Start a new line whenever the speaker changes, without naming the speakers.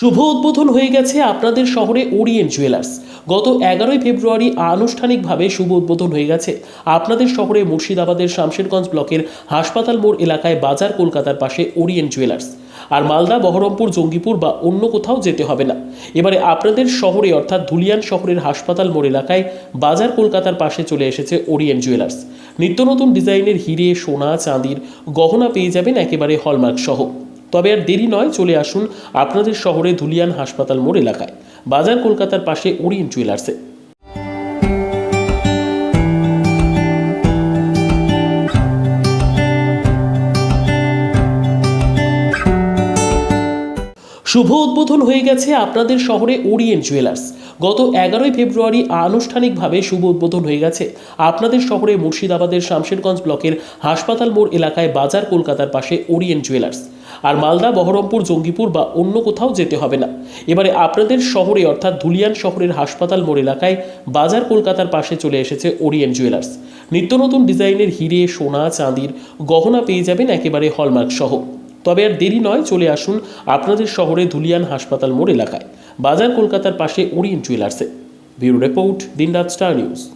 শুভ উদ্বোধন হয়ে গেছে আপনাদের শহরে ওরিয়েন্ট জুয়েলার্স। গত এগারোই ফেব্রুয়ারি আনুষ্ঠানিকভাবে শুভ উদ্বোধন হয়ে গেছে। আপনাদের শহরে মুর্শিদাবাদের শামশেরগঞ্জ ব্লকের হাসপাতাল মোড় এলাকায় বাজার কলকাতার পাশে ওরিয়েন্ট জুয়েলার্স। আর মালদা, বহরমপুর, জঙ্গিপুর বা অন্য কোথাও যেতে হবে না। এবারে আপনাদের শহরে অর্থাৎ ধুলিয়ান শহরের হাসপাতাল মোড় এলাকায় বাজার কলকাতার পাশে চলে এসেছে ওরিয়েন্ট জুয়েলার্স। নিত্য নতুন ডিজাইনের হিরে, সোনা, চাঁদির গহনা পেয়ে যাবেন একেবারে হলমার্ক সহ। তবে আর দেরি নয়, চলে আসুন আপনাদের শহরে ধুলিয়ান হাসপাতাল মোড় এলাকায়। বাজার কলকাতার পাশে ওরিয়েন্ট জুয়েলার্সে। শুভ উদ্বোধন হয়ে গেছে আপনাদের শহরে ওরিয়েন্ট জুয়েলার্স। গত এগারোই ফেব্রুয়ারি আনুষ্ঠানিকভাবে শুভ উদ্বোধন হয়ে গেছে। আপনাদের শহরে মুর্শিদাবাদের শামশেরগঞ্জ ব্লকের হাসপাতাল মোড় এলাকায় বাজার কলকাতার পাশে ওরিয়েন্ট জুয়েলার্স। আর মালদা, বহরমপুর, জঙ্গিপুর বা অন্য কোথাও যেতে হবে না। এবারে আপনাদের শহরে অর্থাৎ ধুলিয়ান শহরের হাসপাতাল মোড় এলাকায় বাজার কলকাতার পাশে চলে এসেছে ওরিয়েন্ট জুয়েলার্স। নিত্য নতুন ডিজাইনের হিরে, সোনা, চাঁদির গহনা পেয়ে যাবেন একেবারে হলমার্ক সহ। তবে আর দেরি নয়, চলে আসুন আপনাদের শহরে ধুলিয়ান হাসপাতাল মোড় এলাকায়। বাজার কলকাতার পাশে Orient জুয়েলার্সে। Bureau report, Dinraat Star News.